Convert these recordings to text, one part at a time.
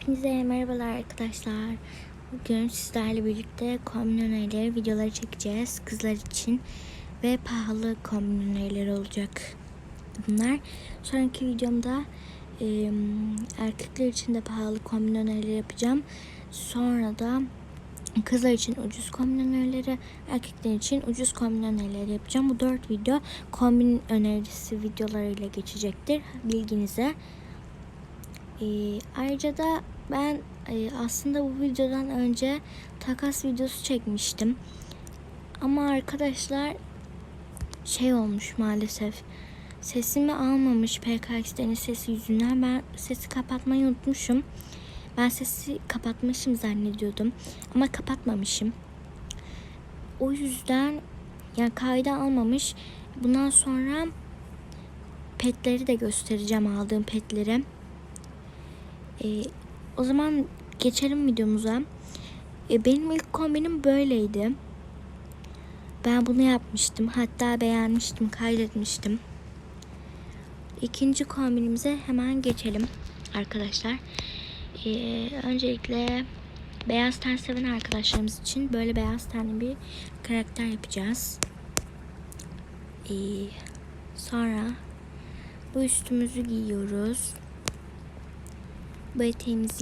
Hepinize merhabalar arkadaşlar. Bugün sizlerle birlikte kombin önerileri videoları çekeceğiz. Kızlar için ve pahalı kombin önerileri olacak bunlar. Sonraki videomda e, erkekler için de pahalı kombin önerileri yapacağım. Sonra da kızlar için ucuz kombin önerileri, erkekler için ucuz kombin önerileri yapacağım. Bu dört video kombin önerisi videolarıyla geçecektir. Bilginize. Ee, ayrıca da ben e, aslında bu videodan önce takas videosu çekmiştim. Ama arkadaşlar şey olmuş maalesef. Sesimi almamış PKX'lerin sesi yüzünden ben sesi kapatmayı unutmuşum. Ben sesi kapatmışım zannediyordum ama kapatmamışım. O yüzden yani kayda almamış. Bundan sonra petleri de göstereceğim aldığım petleri. Ee, o zaman geçelim videomuza. Ee, benim ilk kombinim böyleydi. Ben bunu yapmıştım. Hatta beğenmiştim, kaydetmiştim. İkinci kombinimize hemen geçelim arkadaşlar. Ee, öncelikle beyaz ten seven arkadaşlarımız için böyle beyaz tenli bir karakter yapacağız. Ee, sonra bu üstümüzü giyiyoruz. Bu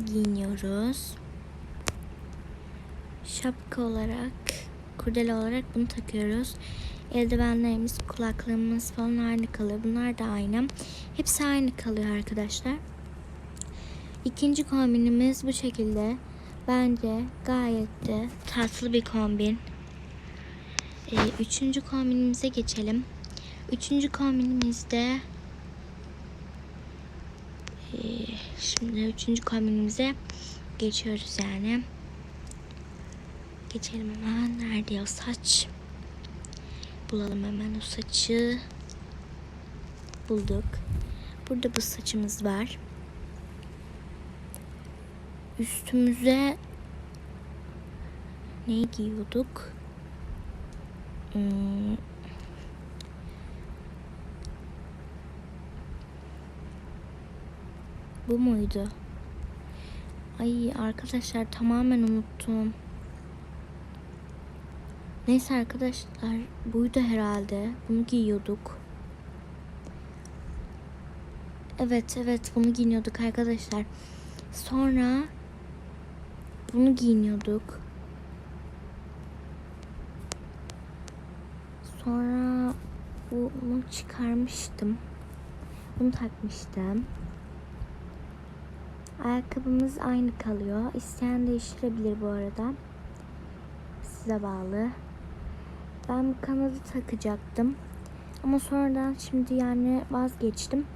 giyiniyoruz. Şapka olarak, kurdele olarak bunu takıyoruz. Eldivenlerimiz, kulaklığımız falan aynı kalıyor. Bunlar da aynı. Hepsi aynı kalıyor arkadaşlar. İkinci kombinimiz bu şekilde. Bence gayet de tatlı bir kombin. Ee, üçüncü kombinimize geçelim. Üçüncü kombinimizde ee, şimdi üçüncü kombinimize geçiyoruz yani. Geçelim hemen. Nerede o saç? Bulalım hemen o saçı. Bulduk. Burada bu saçımız var. Üstümüze ne giyiyorduk? Hmm, Bu muydu? Ay arkadaşlar tamamen unuttum. Neyse arkadaşlar buydu herhalde. Bunu giyiyorduk. Evet evet bunu giyiniyorduk arkadaşlar. Sonra bunu giyiniyorduk. Sonra bunu çıkarmıştım. Bunu takmıştım. Ayakkabımız aynı kalıyor. İsteyen değiştirebilir bu arada. Size bağlı. Ben bu kanadı takacaktım. Ama sonradan şimdi yani vazgeçtim.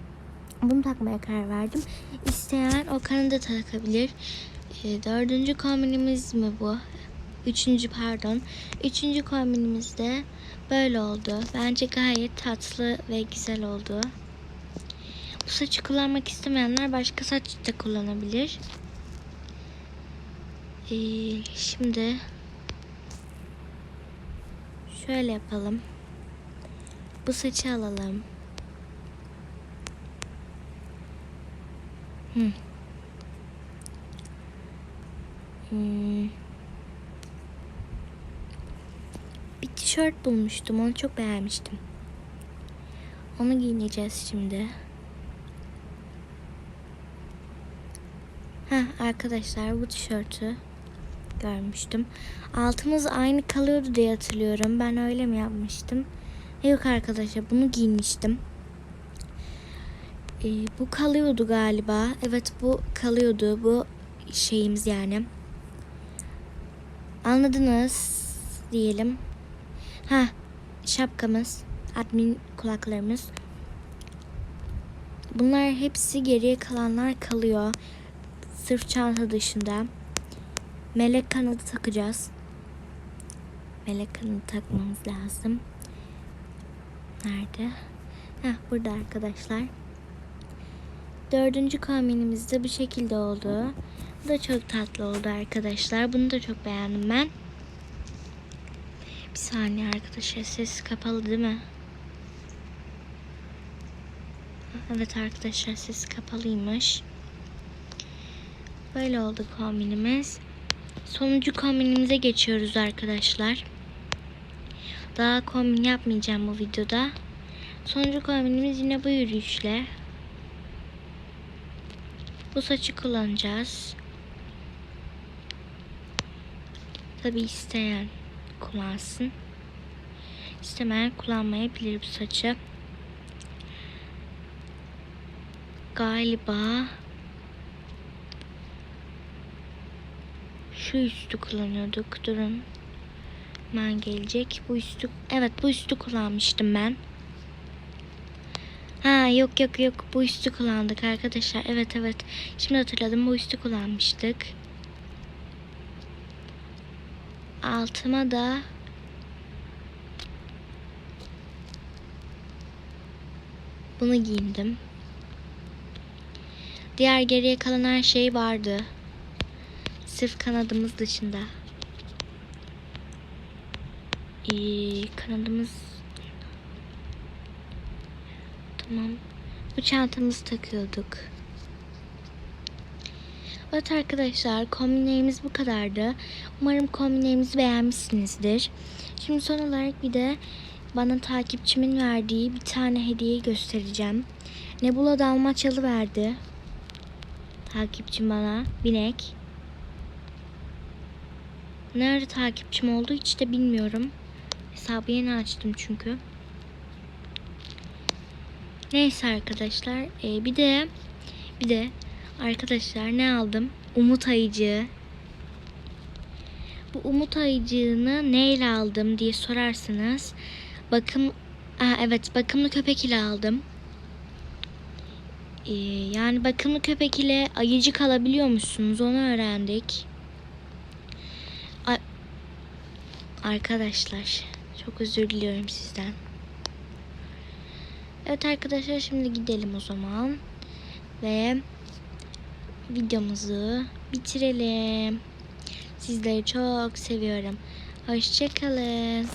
Bunu takmaya karar verdim. İsteyen o kanadı takabilir. E, dördüncü kombinimiz mi bu? Üçüncü pardon. Üçüncü kombinimiz de böyle oldu. Bence gayet tatlı ve güzel oldu. Bu saçı kullanmak istemeyenler başka saç da kullanabilir. Ee, şimdi şöyle yapalım. Bu saçı alalım. Hmm. Hmm. Bir tişört bulmuştum. Onu çok beğenmiştim. Onu giyineceğiz şimdi. Heh, arkadaşlar bu tişörtü görmüştüm. Altımız aynı kalıyordu diye hatırlıyorum. Ben öyle mi yapmıştım? Yok arkadaşlar bunu giymiştim. Ee, bu kalıyordu galiba. Evet bu kalıyordu. Bu şeyimiz yani. Anladınız diyelim. Ha şapkamız, admin kulaklarımız. Bunlar hepsi geriye kalanlar kalıyor. Sırf çanta dışında. Melek kanadı takacağız. Melek kanadı takmamız lazım. Nerede? Heh, burada arkadaşlar. Dördüncü kombinimiz de bu şekilde oldu. Bu da çok tatlı oldu arkadaşlar. Bunu da çok beğendim ben. Bir saniye arkadaşlar ses kapalı değil mi? Evet arkadaşlar ses kapalıymış. Böyle oldu kombinimiz. Sonuncu kombinimize geçiyoruz arkadaşlar. Daha kombin yapmayacağım bu videoda. Sonuncu kombinimiz yine bu yürüyüşle. Bu saçı kullanacağız. Tabi isteyen kullansın. İstemeyen kullanmayabilir bu saçı. Galiba şu üstü kullanıyorduk. Durun. Hemen gelecek. Bu üstü evet bu üstü kullanmıştım ben. Ha yok yok yok bu üstü kullandık arkadaşlar. Evet evet. Şimdi hatırladım bu üstü kullanmıştık. Altıma da bunu giyindim. Diğer geriye kalan her şey vardı. Sırf kanadımız dışında. Ee, kanadımız Tamam. Bu çantamızı takıyorduk. Evet arkadaşlar kombinlerimiz bu kadardı. Umarım kombinlerimizi beğenmişsinizdir. Şimdi son olarak bir de bana takipçimin verdiği bir tane hediye göstereceğim. Nebula Dalmaçyalı verdi. Takipçim bana binek. Nerede takipçim oldu hiç de bilmiyorum. Hesabı yeni açtım çünkü. Neyse arkadaşlar. Ee, bir de bir de arkadaşlar ne aldım? Umut ayıcığı. Bu umut ayıcığını neyle aldım diye sorarsanız bakım Aa, evet bakımlı köpek ile aldım. Ee, yani bakımlı köpek ile ayıcık alabiliyor musunuz? Onu öğrendik. Ay- Arkadaşlar çok özür diliyorum sizden. Evet arkadaşlar şimdi gidelim o zaman. Ve videomuzu bitirelim. Sizleri çok seviyorum. Hoşçakalın.